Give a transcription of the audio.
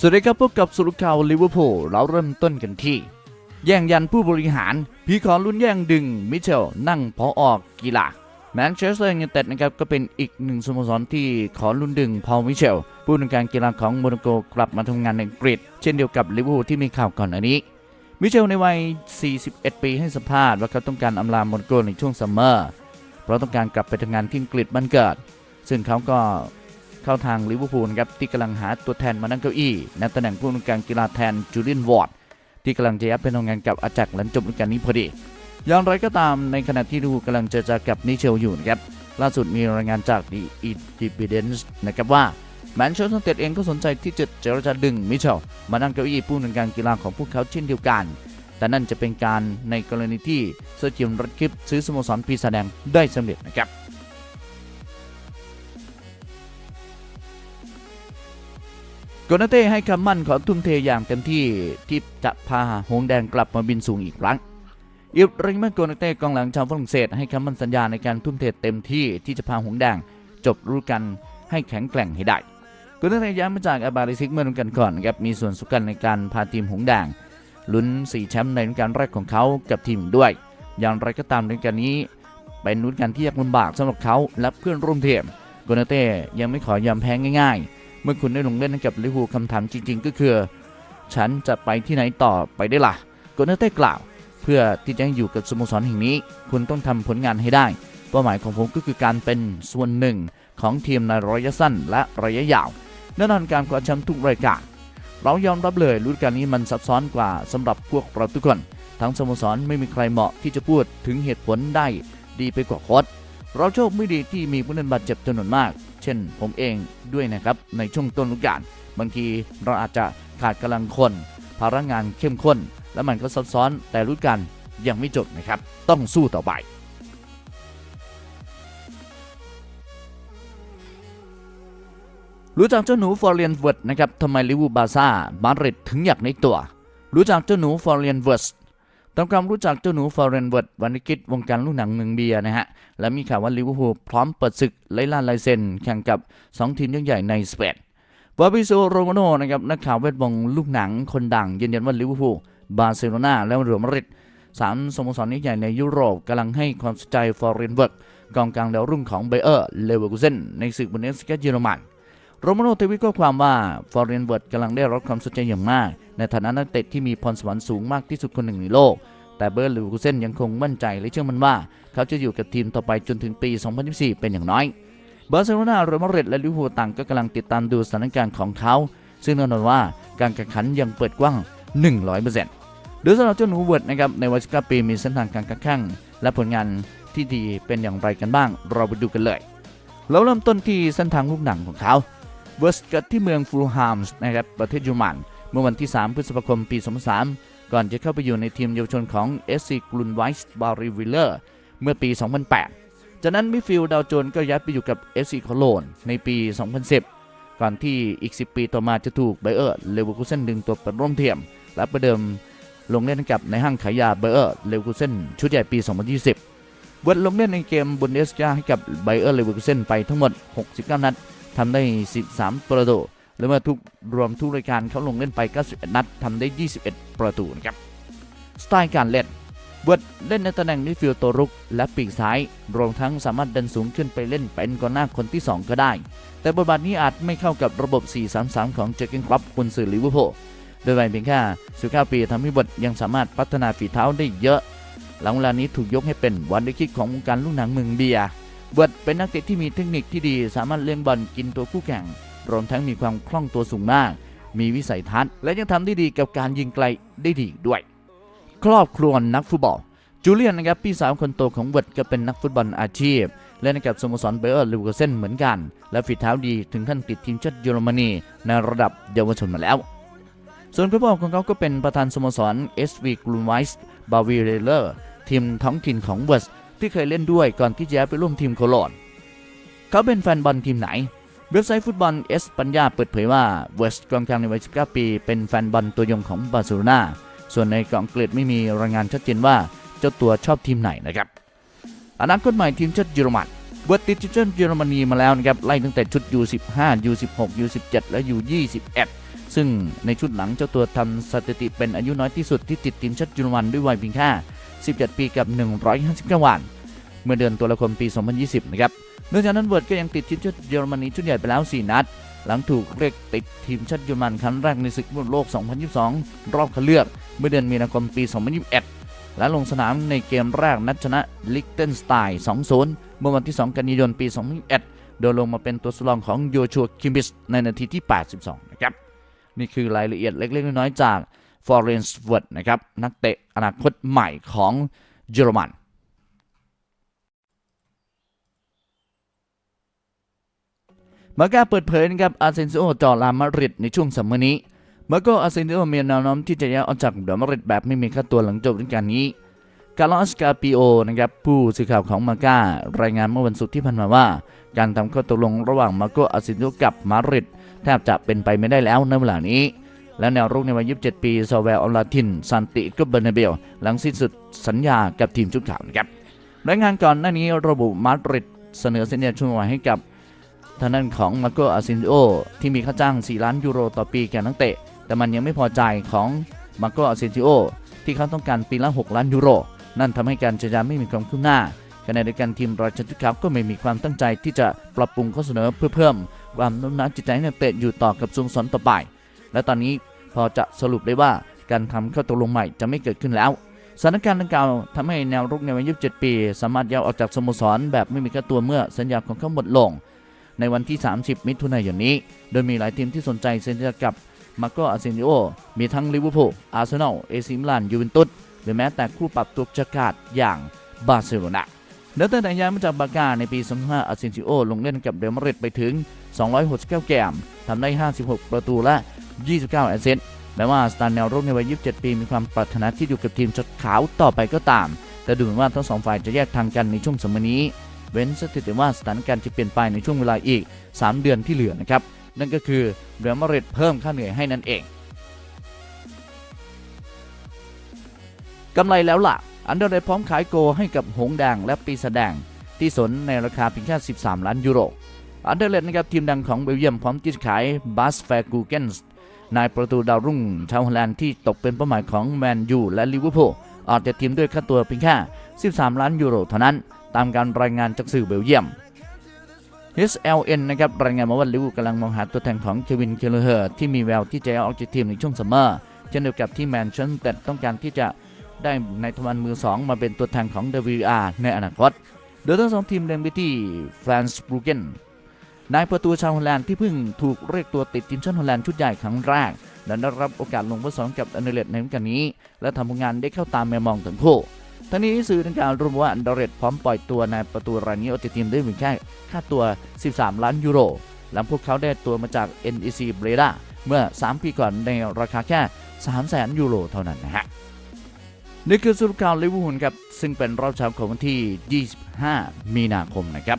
สวัสดีครับพบกับสุรุข่าวลิเวอร์พูลเราเริ่มต้นกันที่ แย่งยันผู้บริหารพีขอลุ้นแย่งดึงมิเชลนั่งพอออกกีฬาแมนเชสเตอร์ยูไนเต็ดนะครับก็เป็นอีกหนึ่งสโมสรที่ขอลุ้นดึงพอลมิเชลผู้ในวยการกีฬาของโมนาโกกลับมาทำงานในอังกฤษเช่นเดียวกับลิเวอร์พูลที่มีข่าวก่อนอันนี้ มิเชลในวัย 41 ปีให้สัมภาษณ์ว่าเขาต้องการอำลาโมนาโกในช่วงซัมเมอร์เพราะต้องการกลับไปทำงานที่อังกฤษบ้านเกิด ซึ่งเขาก็ เข้าทางลิเวอร์พูลนครับที่กำลังหาตัวแทนมานั่งเก้าอี้ในตำแหน่งผู้ในวยการกีฬาแทนจูเลียนวอร์ดที่กำลังจะย้ายไปทำงานกับอาจักรหลังจบฤดูกาลนี้พอดีอย่างไรก็ตามในขณะที่ดูกำลังเจรจากับนิเชลอยู่นะครับล่าสุดมีรายงานจาก The Independent นะครับว่าแมนเชสเตอร์ยูไนเต็ดเองก็สนใจที่จะเจรจาดึงมิเชลมานั่งเก้าอี้ผู้นวยการกีฬาของพวกเขาเช่นเดียวกัน แต่นั่นจะเป็นการในกรณีที่เซอร์เจียมรัดคลิปซื้อสโมสรปีศาจแดงได้สำเร็จนะครับ โกนาเต้ให้คำมั่นขอทุ่มเทอย่างเต็มที่ที่จะพาหงแดงกลับมาบินสูงอีกครั้งอิบริมโกนาเต้กองหลังชาวฝรั่งเศสให้คำมั่นสัญญาในการทุ่มเทเต็มที่ที่จะพาหงแดงจบฤดูกาลให้แข็งแกร่งให้ได้โกนาเต้ย้ายมาจากอาบาริซิกเมื่อฤดูกาลก่อนครับมีส่วนสำคัญในการพาทีมหงแดงลุ้นสี่แชมป์ในฤดูกาลแรกของเขากับทีมด้วย อย่างไรก็ตามฤดูกาลนี้ เป็นฤดูกาลที่ยากลำบากสำหรับเขาและเพื่อนร่วมทีมโกนาเต้ยังไม่ขอยอมแพ้ง่ายๆ มื่อคุณได้ลงเล่นให้กับลิเวอร์พูลคำถามจริง ๆ ก็คือ ฉันจะไปที่ไหนต่อไปได้ล่ะโกนาเต้กล่าว เพื่อที่จะอยู่กับสโมสรแห่งนี้ คุณต้องทำผลงานให้ได้เป้าหมายของผมก็คือการเป็นส่วนหนึ่งของทีมในระยะสั้นและระยะยาวแน่นอนการคว้าแชมป์ทุกรายการเรายอมรับเลยฤดูกาลนี้มันซับซ้อนกว่าสำหรับพวกเราทุกคน ทั้งสโมสรไม่มีใครเหมาะที่จะพูดถึงเหตุผลได้ดีไปกว่าโค้ชเราโชคไม่ดีที่มีผู้เล่นบาดเจ็บจำนวนมาก เช่นผมเองด้วยนะครับในช่วงต้นฤดูกาลบางทีเราอาจจะขาดกำลังคนภาระงานเข้มข้น และมันก็ซับซ้อนแต่ฤดูกาลยังไม่จบนะครับ ต้องสู้ต่อไปรู้จักเจ้าหนูฟอร์เรียนเวิร์ดนะครับทำไมลิเวอร์พูลบาร์ซ่ามาดริดถึงอยากในตัว รู้จักเจ้าหนูฟอร์เรียนเวิร์ด ตามความรู้จักเจ้าหนูฟอร์เรนเวิร์ดวันนี้คิดวงการลูกหนังเมืองเบียร์นะฮะ และมีข่าวว่าลิเวอร์พูลพร้อมเปิดศึกไล่ล่าลายเซ็นแข่งกับ 2 ทีมยักษ์ใหญ่ในสเปนบาบิโซโรมาโนนะครับนักข่าวเวทมงลูกหนังคนดังยืนยันว่าลิเวอร์พูลบาร์เซโลนาและเรอัลมาดริดสามสโมสรยักใหญ่ในยุโรปกำลังให้ความสนใจฟอร์เรนเวิร์ดกองกลางดาวรุ่งของเบเออร์เลเวอร์คูเซนในศึกบุนเดสกาเยอรมัน โรมาโนทวิตข้อความว่าฟอร์เรนเวิร์ดกำลังได้รับความสนใจอย่างมาก ในฐานะนักเตะที่มีพรสวรรค์สูงมากที่สุดคนหนึ่งในโลก แต่เบอร์ลิวกูเซนยังคงมั่นใจและเชื่อมั่นว่า เขาจะอยู่กับทีมต่อไปจนถึงปี 2024 เป็นอย่างน้อยบาร์เซโลนาเรอัลมาดริดและลิเวอร์พูลต่างก็กำลังติดตามดูสถานการณ์ของเขา ซึ่งแน่นอนว่าการแข่งขันยังเปิดกว้าง 100%โดยสำหรับเจ้าหนูเวิร์ดนะครับในวัย19ปีมีเส้นทางการแข่งและผลงานที่ดีเป็นอย่างไรกันบ้าง เราไปดูกันเลย เราเริ่มต้นที่เส้นทางลูกหนังของเขา เวิร์สเกิดที่เมืองฟูลแฮมส์นะครับประเทศเยอรมัน เมื่อวันที่ 3 พฤษภาคมปี 2003 ก่อนจะเข้าไปอยู่ในทีมเยาวชนของ SC กรุนไวส์บาริวิลเลอร์เมื่อปี 2008 จากนั้นมิฟิลด์ดาวโจนก็ย้ายไปอยู่กับ SC โคโลนในปี 2010 ก่อนที่อีก 10 ปีต่อมาจะถูกไบเออร์เลเวอร์คูเซนดึงตัวเป็นร่วมทีมและประเดิมลงเล่นกับในห้างขายยาไบเออร์เลเวอร์คูเซนชุดใหญ่ปี 2020เวิร์ดลงเล่นในเกมบุนเดสกาให้กับไบเออร์เลเวอร์คูเซนไปทั้งหมด 69 นัด ทำได้ 13 ประตูหรือว่าทุกรวมทุกรายการเขาลงเล่นไป 91 นัดทำได้ 21 ประตูนะครับสไตล์การเล่นเวิร์ดเล่นในตำแหน่งมิดฟิลด์ตัวรุกและปีกซ้าย รวมทั้งสามารถดันสูงขึ้นไปเล่นเป็นกองหน้าคนที่ 2 ก็ได้ แต่บทบาทนี้อาจไม่เข้ากับระบบ 4-3-3 ของเจอร์เกนคลับกุนซือลิเวอร์พูลโดยวัยเพียงแค่19ปีทำให้เวิร์ดยังสามารถพัฒนาฝีเท้าได้เยอะ หลังเวลานี้ถูกยกให้เป็นวันเดคิกของวงการลูกหนังเมืองเบียร์ เวิร์ดเป็นนักเตะที่มีเทคนิคที่ดี สามารถเลี้ยงบอลกินตัวคู่แข่ง รวมทั้งมีความคล่องตัวสูงมาก มีวิสัยทัศน์ และยังทำได้ดีกับการยิงไกลได้ดีด้วย ครอบครัวนักฟุตบอลจูเลียนนะครับพี่สาวคนโตของเวิร์ดก็เป็นนักฟุตบอลอาชีพเล่นกับสโมสรเบอร์ลิเวอเซนเหมือนกัน และฝีเท้าดีถึงขั้นติดทีมชาติเยอรมนีในระดับเยาวชนมาแล้ว ส่วนคุณพ่อของเขาก็เป็นประธานสโมสร SV g l u m w e i s b a v i r e r ทีมท้องถิ่นของเวิร์ด ที่เคยเล่นด้วยก่อนที่จะไปร่วมทีมโคโลนเขาเป็นแฟนบอลทีมไหน เว็บไซต์ฟุตบอลเอสปัญญาเปิดเผยว่าเวสต์กองกลางในวัย 19 ปี เป็นแฟนบอลตัวยงของบาร์เซโลนาส่วนในกอังกฤษไม่มีรายงานชัดเจนว่าเจ้าตัวชอบทีมไหนนะครับอนาคตใหม่ทีมชาติเยอรมันเวิร์ติดทีมชาติเยอรมนีมาแล้วนะครับไล่ตั้งแต่ชุด U15 U16 U17 และ U21 ซึ่งในชุดหลังเจ้าตัวทำสถิติเป็นอายุน้อยที่สุดที่ติดทีมชาติเยอรมันด้วยวัยเพียงแค่ 17 ปีกับ 159 วัน เมื่อเดือนตุลาคมปี 2020 นะครับนอกจากนั้นเวิร์ดก็ยังติดทีมชาติเยอรมนีชุดใหญ่ไปแล้ว 4 นัด หลังถูกเรียกติดทีมชาติเยอรมันครั้งแรกในศึกบอลโลก 2022 รอบคัดเลือก เมื่อเดือนมีนาคมปี 2021 และลงสนามในเกมแรกนัดชนะลิกเทนสไตน์ 2-0 เมื่อวันที่ 2 กันยายนปี 2021 โดยลงมาเป็นตัวสำรองของโยชัวคิมบิสในนาทีที่ 82 นะครับ นี่คือรายละเอียดเล็กๆน้อยๆจาก ฟอร์เรนส์เวิร์ดนะครับนักเตะอนาคตใหม่ของเยอรมันมาก้าเปิดเผยนะครับอาเซนซิโอจอลามาดริดในช่วงสัมมนี้ มาโกอาเซนซิโอมีแนวโน้มที่จะย้ายออกจากเดอมาดริดแบบไม่มีค่าตัวหลังจบฤดูกาลนี้กาลอสกาปิโอนะครับผู้สื่อข่าวของมาก้ารายงานเมื่อวันศุกร์ที่ผ่านมาว่า การทำข้อตกลงระหว่างมาโกอาเซนซิโอกับมาดริดแทบจะเป็นไปไม่ได้แล้วในเวลานี้ และแนวรุกในวัย 27 ปีซาเวลอลาตินซันติกเบอร์นเบล หลังสิ้นสุดสัญญากับทีมชุดขาวนะครับรายงานก่อนหน้านี้ระบุมาดริดเสนอสัญญาช่วงวัยให้กับทางด้านของมาโกอาซินโอที่มีค่าจ้าง 4 ล้านยูโรต่อปีแก่นักเตะ แต่มันยังไม่พอใจของมาโกอาซินโอที่เขาต้องการปีละ 6 ล้านยูโร นั่นทำให้การเจรจาไม่มีความคืบหน้าขณะเดียวกันทีมราชจุดขาวก็ไม่มีความตั้งใจที่จะปรับปรุงข้อเสนอเพื่อเพิ่ม ความโน้มน้าวจิตใจให้นักเตะอยู่ต่อกับสโมสรต่อไป และตอนนี้พอจะสรุปได้ว่าการทำข้อตกลงใหม่จะไม่เกิดขึ้นแล้วสถานการณ์ดังกล่าวทำให้แนวรุกในวัย 27 ปี สามารถย้ายออกจากสโมสรแบบไม่มีค่าตัวเมื่อสัญญาของเขาหมดลง ในวันที่ 30 มิถุนายนนี้ โดยมีหลายทีมที่สนใจเซ็นสัญญากับมาโกอาเซนิโอ มีทั้งลิเวอร์พูล อาร์เซนอล เอซิมิลาน ยูเวนตุส หรือแม้แต่คู่ปรับตัวจักราดอย่างบาร์เซโลนาเดตั้งแต่ย้ายมาจากบาร์กาในปี2005อาเซนิโอ ลงเล่นกับเรอัลมาดริดไปถึง 269 เกม ทำได้ 56 ประตูและ 29 แอสเซิสแม้ว่าสตาร์แนวรุกในวัย 27 ปีมีความปรารถนาที่อยู่กับทีมชุดขาวต่อไปก็ตาม แต่ดูเหมือนว่าทั้งสองฝ่ายจะแยกทางกันในช่วงสมัยนี้ เว้นสถิติว่าสถานการณ์จะเปลี่ยนไปในช่วงเวลาอีก 3 เดือนที่เหลือนะครับ นั่นก็คือเรอัลมาดริดเพิ่มค่าเหนื่อยให้นั่นเองกำไรแล้วล่ะ อันเดอร์เรดพร้อมขายโกให้กับหงแดงและปีศาจแดงที่สนในราคาเพียงแค่ 13 ล้านยูโร อันเดอร์เลดนะครับทีมดังของเบลเยียมพร้อมที่จะขายบัสแฟร์กูเกนส์ นายประตูดาวรุ่งชาวฮอลแลนด์ที่ตกเป็นเป้าหมายของแมนยูและลิเวอร์พูลออกจากทีมด้วยค่าตัวเพียงแค่ 13 ล้านยูโรเท่านั้น ตามการรายงานจากสื่อเบลเยียม HLN นะครับรายงานมาว่าลิเวอร์พูลกำลังมองหาตัวแทนของเควินเคลเฮอร์ที่มีแววที่จะออกจากทีมในช่วงซัมเมอร์เช่นเดียวกับที่แมนเชสเตอร์ต้องการที่จะได้ในทวันมือ 2 มาเป็นตัวแทนของ WR ในอนาคต โดยทั้งสองทีมเล็งไปที่แฟรนซ์บรูเกน นายประตูชาวฮอลแลนด์ที่เพิ่งถูกเรียกตัวติดทีมชาติฮอลแลนด์ชุดใหญ่ครั้งแรกและได้รับโอกาสลงผสมกับอันเดเลตในฤดูกาลนี้ และทำผลงานได้เข้าตามแมมองทั้งคู่ทั้งนี้สื่อดังกล่าวระบุว่าอันเดเลตพร้อมปล่อยตัวนายประตูรายนี้ออกจากทีมด้วยเพียงแค่ค่าตัว 13 ล้านยูโร หลังพวกเขาได้ตัวมาจาก NEC Breda เมื่อ 3 ปีก่อนในราคาแค่3แสนยูโรเท่านั้นนะฮะนี่คือสรุปข่าวลิเวอร์พูลครับซึ่งเป็นรอบเช้าของวันที่ 25 มีนาคมนะครับ